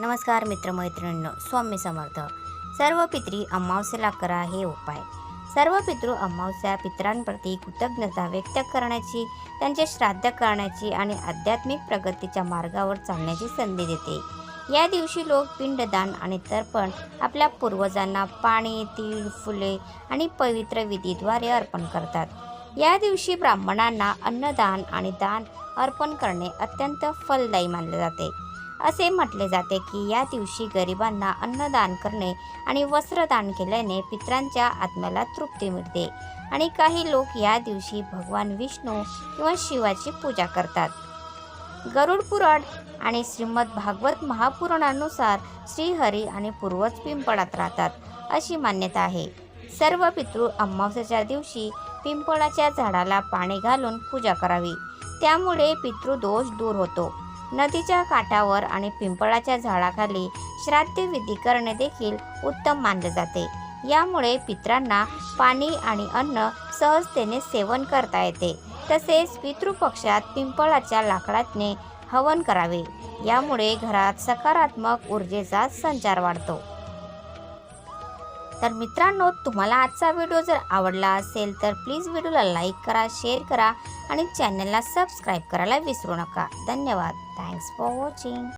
नमस्कार मित्रमैत्रिणींनो स्वामी समर्थ. सर्व पित्री अमावस्येला करा हे उपाय. सर्व पितृ अमावस्या पितरांप्रती कृतज्ञता व्यक्त करण्याची त्यांचे श्राद्ध करण्याची आणि आध्यात्मिक प्रगतीच्या मार्गावर चालण्याची संधी देते. या दिवशी लोक पिंडदान आणि तर्पण आपल्या पूर्वजांना पाणी तीळ फुले आणि पवित्र विधीद्वारे अर्पण करतात. या दिवशी ब्राह्मणांना अन्नदान आणि दान अर्पण करणे अत्यंत फलदायी मानले जाते. असे म्हटले जाते की या दिवशी गरिबांना अन्नदान करणे आणि वस्त्रदान केल्याने पित्रांच्या आत्म्याला तृप्ती मिळते. आणि काही लोक या दिवशी भगवान विष्णू किंवा शिवाची पूजा करतात. गरुड पुराण आणि श्रीमद भागवत महापुराणानुसार श्रीहरी आणि पूर्वज पिंपळात राहतात अशी मान्यता आहे. सर्व पितृ अमावस्याच्या दिवशी पिंपळाच्या झाडाला पाणी घालून पूजा करावी. त्यामुळे पितृदोष दूर होतो. नदीच्या काठावर आणि पिंपळाच्या झाडाखाली श्राद्धविधी करणे देखील उत्तम मानले जाते. यामुळे पित्रांना पाणी आणि अन्न सहजतेने सेवन करता येते. तसेच पितृपक्षात पिंपळाच्या लाकडाने हवन करावे. यामुळे घरात सकारात्मक ऊर्जेचा संचार वाढतो. तर मित्रांनो तुम्हाला आजचा व्हिडिओ जर आवडला असेल तर प्लीज व्हिडिओला लाईक करा शेअर करा आणि चॅनलला सबस्क्राईब करायला विसरू नका. धन्यवाद. Thanks for watching